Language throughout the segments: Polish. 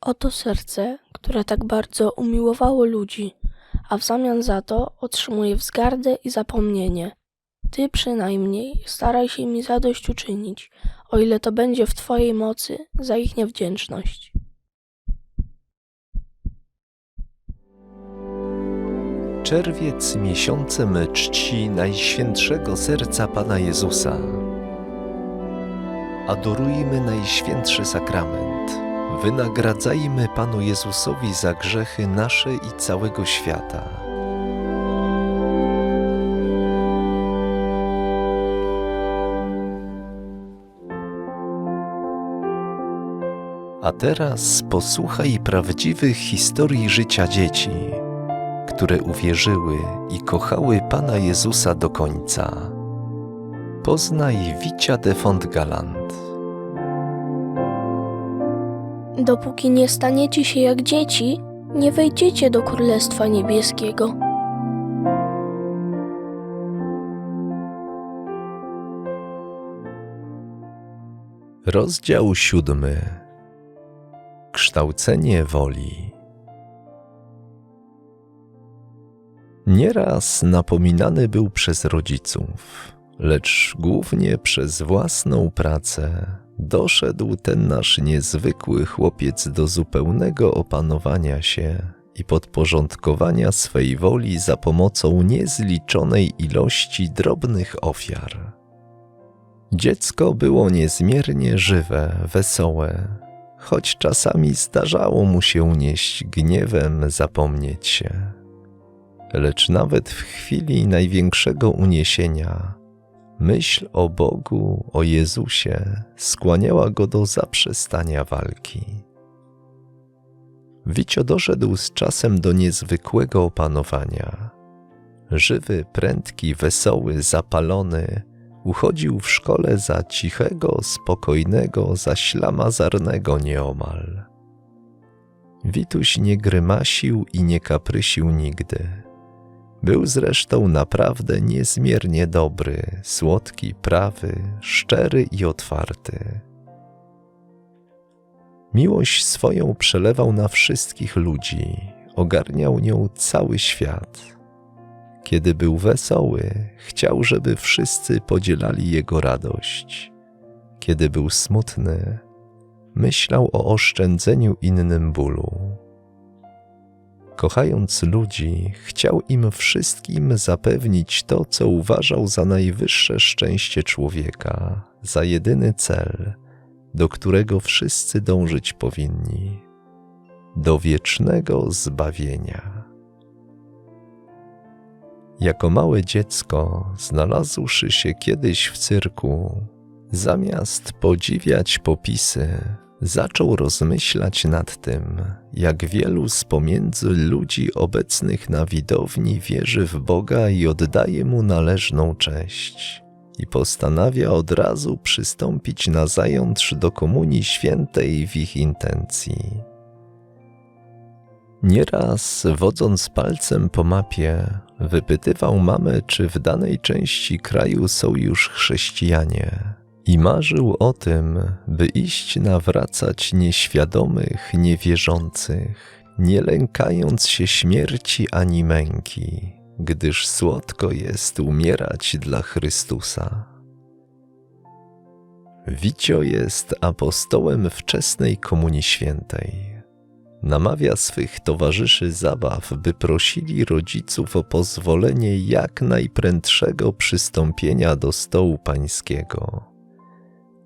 Oto serce, które tak bardzo umiłowało ludzi, a w zamian za to otrzymuje wzgardę i zapomnienie. Ty przynajmniej staraj się mi zadośćuczynić, o ile to będzie w Twojej mocy, za ich niewdzięczność. Czerwiec miesiącem czci Najświętszego Serca Pana Jezusa. Adorujmy Najświętszy Sakrament. Wynagradzajmy Panu Jezusowi za grzechy nasze i całego świata. A teraz posłuchaj prawdziwych historii życia dzieci które uwierzyły i kochały Pana Jezusa do końca. Poznaj Wicia de Fontgaland. Dopóki nie staniecie się jak dzieci, nie wejdziecie do Królestwa Niebieskiego. Rozdział siódmy. Kształcenie woli. Nieraz napominany był przez rodziców, lecz głównie przez własną pracę doszedł ten nasz niezwykły chłopiec do zupełnego opanowania się i podporządkowania swej woli za pomocą niezliczonej ilości drobnych ofiar. Dziecko było niezmiernie żywe, wesołe, choć czasami zdarzało mu się nieść gniewem, zapomnieć się lecz nawet w chwili największego uniesienia myśl o Bogu, o Jezusie skłaniała go do zaprzestania walki. Wicio doszedł z czasem do niezwykłego opanowania. Żywy, prędki, wesoły, zapalony, uchodził w szkole za cichego, spokojnego, za ślamazarnego nieomal. Wituś nie grymasił i nie kaprysił nigdy był zresztą naprawdę niezmiernie dobry, słodki, prawy, szczery i otwarty. Miłość swoją przelewał na wszystkich ludzi, ogarniał nią cały świat. Kiedy był wesoły, chciał, żeby wszyscy podzielali jego radość. Kiedy był smutny, myślał o oszczędzeniu innym bólu kochając ludzi, chciał im wszystkim zapewnić to, co uważał za najwyższe szczęście człowieka, za jedyny cel, do którego wszyscy dążyć powinni do wiecznego zbawienia. Jako małe dziecko, znalazłszy się kiedyś w cyrku, zamiast podziwiać popisy, zaczął rozmyślać nad tym, jak wielu z pomiędzy ludzi obecnych na widowni wierzy w Boga i oddaje mu należną cześć, i postanawia od razu przystąpić na zajątrz do Komunii Świętej w ich intencji. Nieraz, wodząc palcem po mapie, wypytywał mamę, czy w danej części kraju są już chrześcijanie i marzył o tym, by iść nawracać nieświadomych, niewierzących, nie lękając się śmierci ani męki, gdyż słodko jest umierać dla Chrystusa. Wicio jest apostołem wczesnej Komunii Świętej. Namawia swych towarzyszy zabaw, by prosili rodziców o pozwolenie jak najprędszego przystąpienia do stołu pańskiego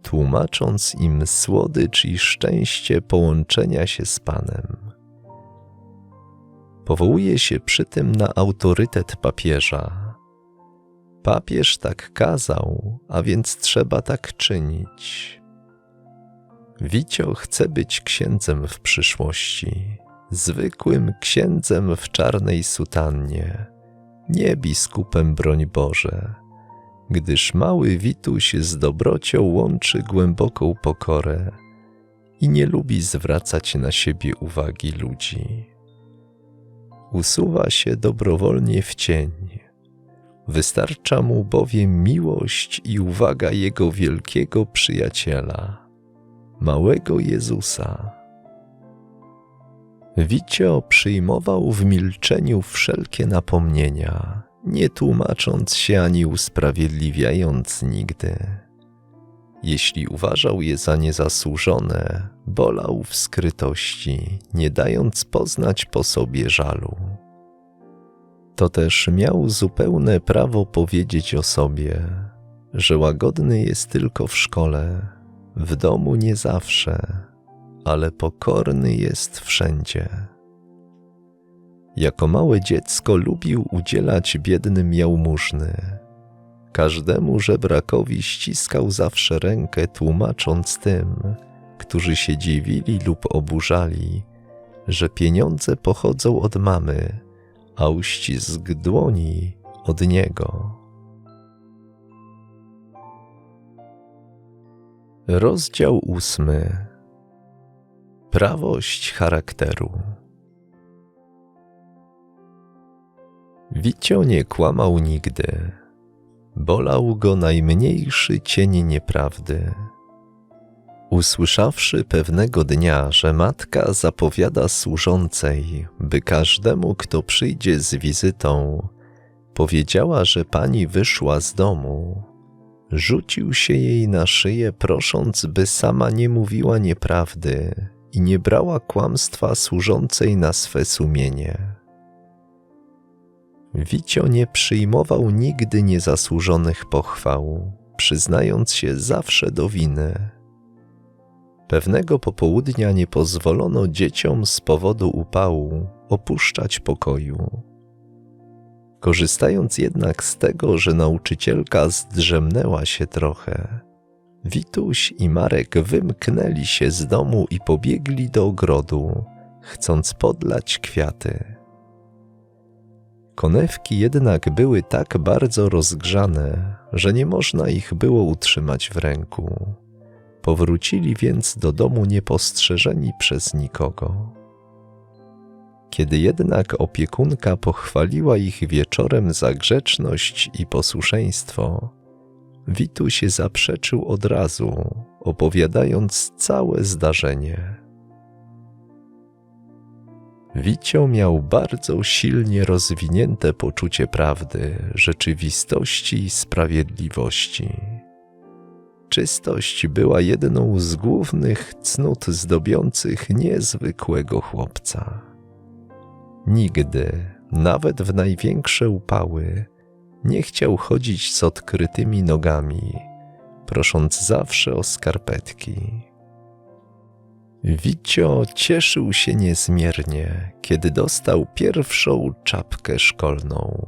tłumacząc im słodycz i szczęście połączenia się z Panem. Powołuje się przy tym na autorytet papieża. Papież tak kazał, a więc trzeba tak czynić. Wicio chce być księdzem w przyszłości, zwykłym księdzem w czarnej sutannie, nie biskupem broń Boże gdyż mały Wituś z dobrocią łączy głęboką pokorę i nie lubi zwracać na siebie uwagi ludzi. Usuwa się dobrowolnie w cień. Wystarcza mu bowiem miłość i uwaga jego wielkiego przyjaciela, małego Jezusa. Wicio przyjmował w milczeniu wszelkie napomnienia, nie tłumacząc się ani usprawiedliwiając nigdy. Jeśli uważał je za niezasłużone, bolał w skrytości, nie dając poznać po sobie żalu. To też miał zupełne prawo powiedzieć o sobie, że łagodny jest tylko w szkole, w domu nie zawsze, ale pokorny jest wszędzie. Jako małe dziecko lubił udzielać biednym jałmużny. Każdemu żebrakowi ściskał zawsze rękę, tłumacząc tym, którzy się dziwili lub oburzali, że pieniądze pochodzą od mamy, a uścisk dłoni od niego. Rozdział ósmy. Prawość charakteru. Wicio nie kłamał nigdy. Bolał go najmniejszy cień nieprawdy. Usłyszawszy pewnego dnia, że matka zapowiada służącej, by każdemu, kto przyjdzie z wizytą, powiedziała, że pani wyszła z domu, rzucił się jej na szyję, prosząc, by sama nie mówiła nieprawdy i nie brała kłamstwa służącej na swe sumienie. Wicio nie przyjmował nigdy niezasłużonych pochwał, przyznając się zawsze do winy. Pewnego popołudnia nie pozwolono dzieciom z powodu upału opuszczać pokoju. Korzystając jednak z tego, że nauczycielka zdrzemnęła się trochę, Wituś i Marek wymknęli się z domu i pobiegli do ogrodu, chcąc podlać kwiaty. Konewki jednak były tak bardzo rozgrzane, że nie można ich było utrzymać w ręku. Powrócili więc do domu niepostrzeżeni przez nikogo. Kiedy jednak opiekunka pochwaliła ich wieczorem za grzeczność i posłuszeństwo, Wituś zaprzeczył od razu, opowiadając całe zdarzenie. Wicio miał bardzo silnie rozwinięte poczucie prawdy, rzeczywistości i sprawiedliwości. Czystość była jedną z głównych cnót zdobiących niezwykłego chłopca. Nigdy, nawet w największe upały, nie chciał chodzić z odkrytymi nogami, prosząc zawsze o skarpetki. Wicio cieszył się niezmiernie, kiedy dostał pierwszą czapkę szkolną.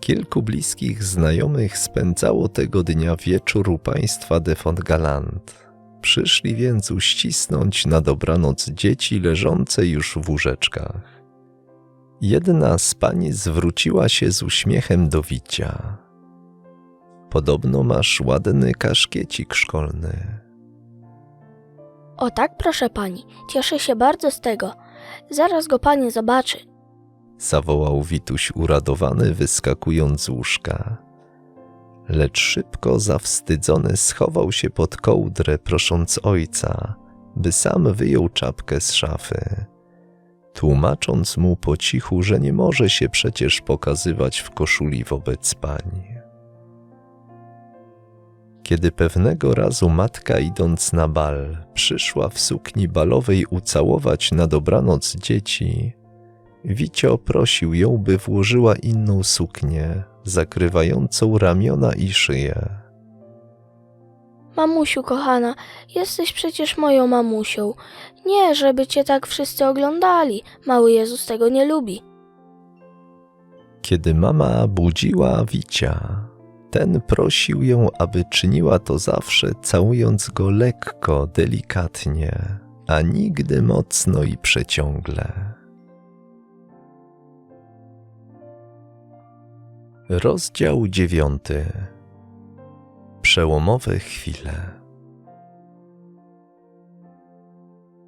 Kilku bliskich znajomych spędzało tego dnia wieczór u państwa de Fontgalant. Przyszli więc uścisnąć na dobranoc dzieci leżące już w łóżeczkach. Jedna z pani zwróciła się z uśmiechem do Wicia. Podobno masz ładny kaszkiecik szkolny. O tak, proszę pani, cieszę się bardzo z tego. Zaraz go pani zobaczy. zawołał Wituś uradowany, wyskakując z łóżka. Lecz szybko zawstydzony schował się pod kołdrę, prosząc ojca, by sam wyjął czapkę z szafy, tłumacząc mu po cichu, że nie może się przecież pokazywać w koszuli wobec pań. Kiedy pewnego razu matka, idąc na bal, przyszła w sukni balowej ucałować na dobranoc dzieci, Wicio prosił ją, by włożyła inną suknię, zakrywającą ramiona i szyję. Mamusiu, kochana, jesteś przecież moją mamusią. Nie, żeby cię tak wszyscy oglądali. Mały Jezus tego nie lubi. Kiedy mama budziła Wicia, ten prosił ją, aby czyniła to zawsze, całując go lekko, delikatnie, a nigdy mocno i przeciągle. Rozdział dziewiąty. Przełomowe chwile.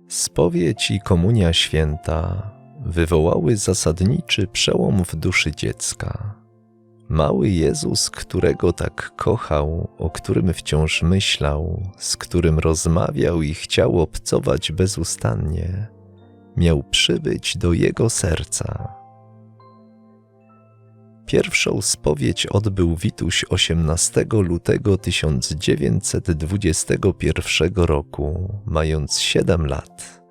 Spowiedź i komunia święta wywołały zasadniczy przełom w duszy dziecka. Mały Jezus, którego tak kochał, o którym wciąż myślał, z którym rozmawiał i chciał obcować bezustannie, miał przybyć do jego serca. Pierwszą spowiedź odbył Wituś 18 lutego 1921 roku, mając 7 lat.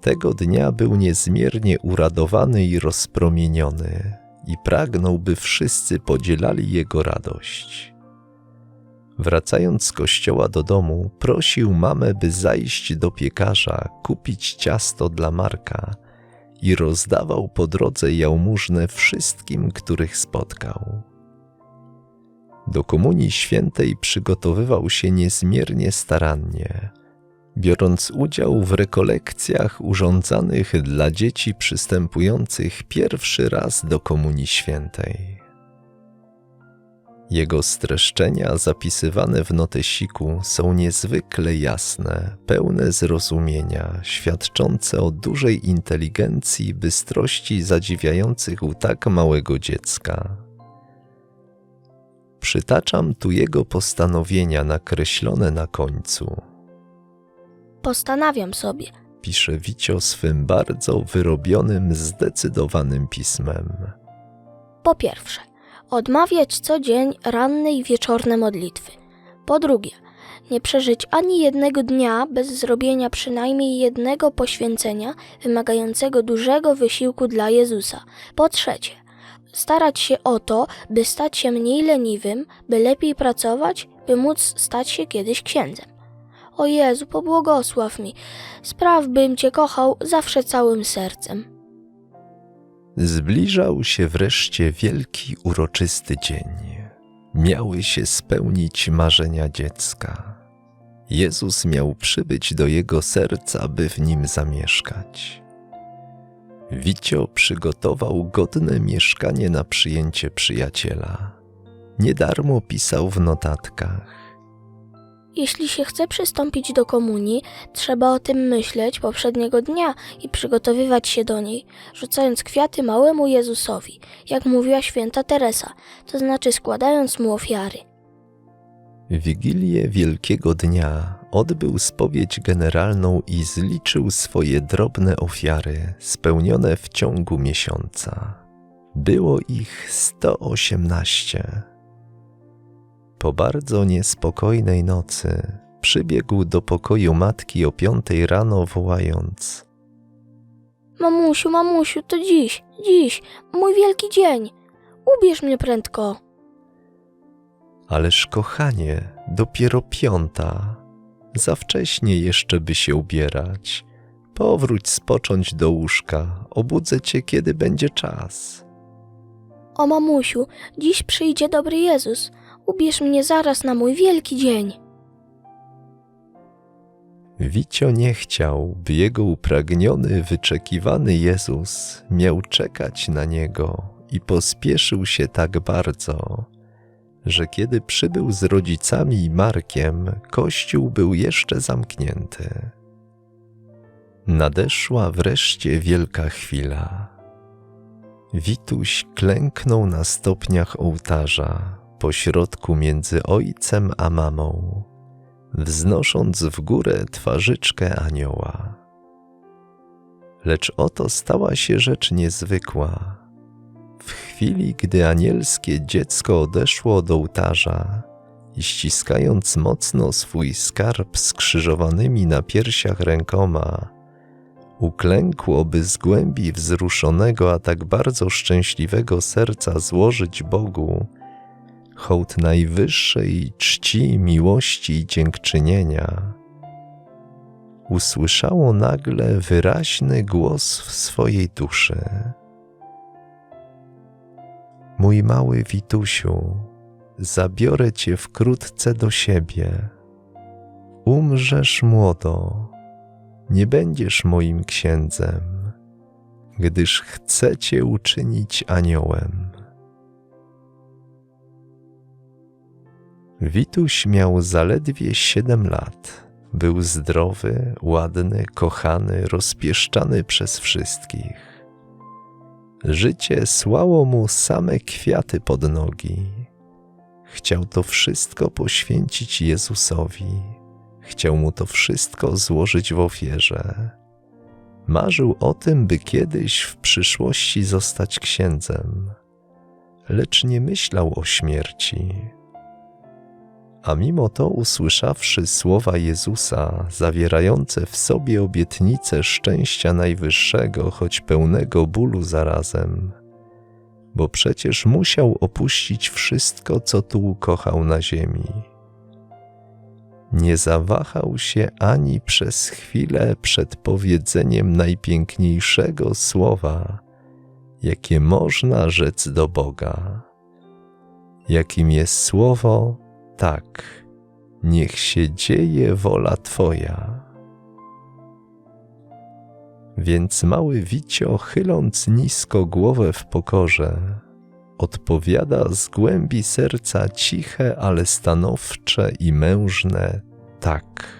Tego dnia był niezmiernie uradowany i rozpromieniony i pragnął, by wszyscy podzielali jego radość. Wracając z kościoła do domu, prosił mamę, by zajść do piekarza, kupić ciasto dla Marka i rozdawał po drodze jałmużnę wszystkim, których spotkał. Do Komunii Świętej przygotowywał się niezmiernie starannie, biorąc udział w rekolekcjach urządzanych dla dzieci przystępujących pierwszy raz do Komunii Świętej. Jego streszczenia zapisywane w notesiku są niezwykle jasne, pełne zrozumienia, świadczące o dużej inteligencji i bystrości zadziwiających u tak małego dziecka. Przytaczam tu jego postanowienia nakreślone na końcu. Postanawiam sobie, Pisze Wicio swym bardzo wyrobionym, zdecydowanym pismem. Po pierwsze, odmawiać co dzień ranne i wieczorne modlitwy. Po drugie, nie przeżyć ani jednego dnia bez zrobienia przynajmniej jednego poświęcenia wymagającego dużego wysiłku dla Jezusa. Po trzecie, starać się o to, by stać się mniej leniwym, by lepiej pracować, by móc stać się kiedyś księdzem. O Jezu, pobłogosław mi, spraw bym Cię kochał zawsze całym sercem. Zbliżał się wreszcie wielki, uroczysty dzień. Miały się spełnić marzenia dziecka. Jezus miał przybyć do jego serca, by w nim zamieszkać. Wicio przygotował godne mieszkanie na przyjęcie przyjaciela. Niedarmo pisał w notatkach. Jeśli się chce przystąpić do komunii, trzeba o tym myśleć poprzedniego dnia i przygotowywać się do niej, rzucając kwiaty małemu Jezusowi, jak mówiła święta Teresa, to znaczy składając mu ofiary. Wigilię Wielkiego Dnia odbył spowiedź generalną i zliczył swoje drobne ofiary spełnione w ciągu miesiąca. Było ich 118. Po bardzo niespokojnej nocy przybiegł do pokoju matki o piątej rano, wołając: Mamusiu, mamusiu, to dziś, dziś, mój wielki dzień. Ubierz mnie prędko. Ależ kochanie, dopiero piąta. Za wcześnie jeszcze by się ubierać. Powróć spocząć do łóżka, obudzę cię, kiedy będzie czas. O mamusiu, dziś przyjdzie dobry Jezus. Ubierz mnie zaraz na mój wielki dzień. Wicio nie chciał, by jego upragniony, wyczekiwany Jezus miał czekać na niego i pospieszył się tak bardzo, że kiedy przybył z rodzicami i Markiem, kościół był jeszcze zamknięty. Nadeszła wreszcie wielka chwila. Wituś klęknął na stopniach ołtarza, pośrodku między ojcem a mamą, wznosząc w górę twarzyczkę anioła. Lecz oto stała się rzecz niezwykła. W chwili, gdy anielskie dziecko odeszło od ołtarza i ściskając mocno swój skarb skrzyżowanymi na piersiach rękoma, uklękło, by z głębi wzruszonego, a tak bardzo szczęśliwego serca złożyć Bogu hołd najwyższej czci, miłości i dziękczynienia, usłyszało nagle wyraźny głos w swojej duszy. Mój mały Witusiu, zabiorę cię wkrótce do siebie. Umrzesz młodo, nie będziesz moim księdzem, gdyż chcę cię uczynić aniołem. Wituś miał zaledwie siedem lat. Był zdrowy, ładny, kochany, rozpieszczany przez wszystkich. Życie słało mu same kwiaty pod nogi. Chciał to wszystko poświęcić Jezusowi. Chciał mu to wszystko złożyć w ofierze. Marzył o tym, by kiedyś w przyszłości zostać księdzem, lecz nie myślał o śmierci. A mimo to, usłyszawszy słowa Jezusa, zawierające w sobie obietnicę szczęścia najwyższego, choć pełnego bólu zarazem, bo przecież musiał opuścić wszystko, co tu ukochał na ziemi. Nie zawahał się ani przez chwilę przed powiedzeniem najpiękniejszego słowa, jakie można rzec do Boga, jakim jest słowo tak, niech się dzieje wola Twoja. Więc mały Wicio, chyląc nisko głowę w pokorze, odpowiada z głębi serca ciche, ale stanowcze i mężne tak.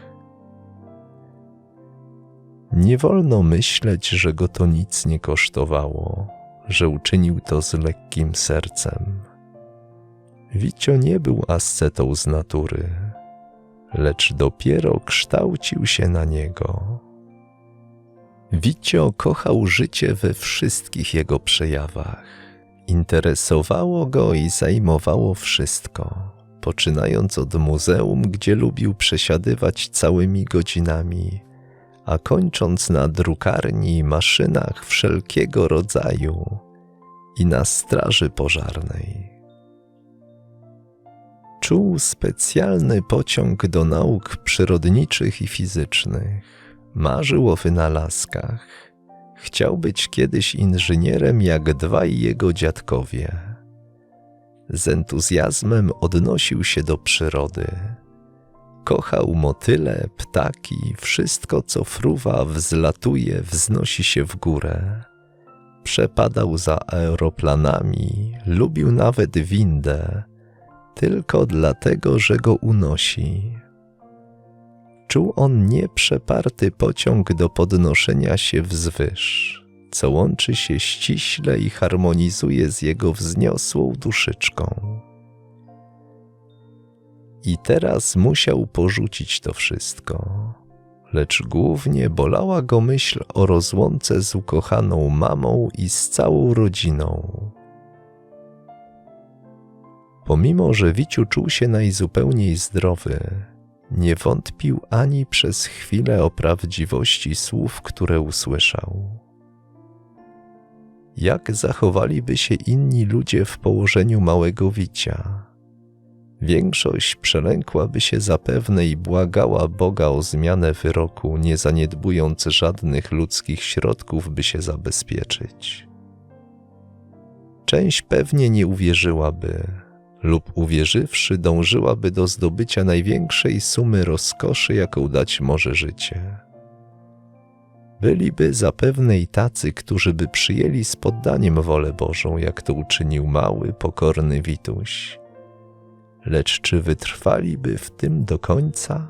Nie wolno myśleć, że go to nic nie kosztowało, że uczynił to z lekkim sercem. Wicio nie był ascetą z natury, lecz dopiero kształcił się na niego. Wicio kochał życie we wszystkich jego przejawach. Interesowało go i zajmowało wszystko, poczynając od muzeum, gdzie lubił przesiadywać całymi godzinami, a kończąc na drukarni i maszynach wszelkiego rodzaju i na straży pożarnej. Czuł specjalny pociąg do nauk przyrodniczych i fizycznych. Marzył o wynalazkach. Chciał być kiedyś inżynierem jak dwaj jego dziadkowie. Z entuzjazmem odnosił się do przyrody. Kochał motyle, ptaki, wszystko co fruwa, wzlatuje, wznosi się w górę. Przepadał za aeroplanami, lubił nawet windę, tylko dlatego, że go unosi. Czuł on nieprzeparty pociąg do podnoszenia się wzwyż, co łączy się ściśle i harmonizuje z jego wzniosłą duszyczką. I teraz musiał porzucić to wszystko, lecz głównie bolała go myśl o rozłące z ukochaną mamą i z całą rodziną. Pomimo, że Wiciu czuł się najzupełniej zdrowy, nie wątpił ani przez chwilę o prawdziwości słów, które usłyszał. Jak zachowaliby się inni ludzie w położeniu małego Wicia? Większość przelękłaby się zapewne i błagała Boga o zmianę wyroku, nie zaniedbując żadnych ludzkich środków, by się zabezpieczyć. Część pewnie nie uwierzyłaby, lub uwierzywszy, dążyłaby do zdobycia największej sumy rozkoszy, jaką dać może życie. Byliby zapewne i tacy, którzy by przyjęli z poddaniem wolę Bożą, jak to uczynił mały, pokorny Wituś. Lecz czy wytrwaliby w tym do końca?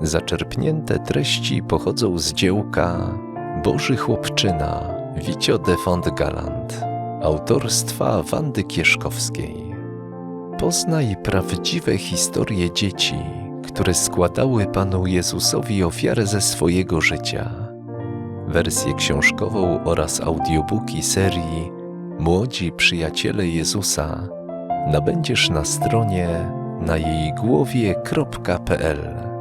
Zaczerpnięte treści pochodzą z dziełka Boży Chłopczyna Wicio de Font Galant autorstwa Wandy Kieszkowskiej. Poznaj prawdziwe historie dzieci, które składały Panu Jezusowi ofiarę ze swojego życia. Wersję książkową oraz audiobooki serii Młodzi Przyjaciele Jezusa nabędziesz na stronie na jej głowie.pl.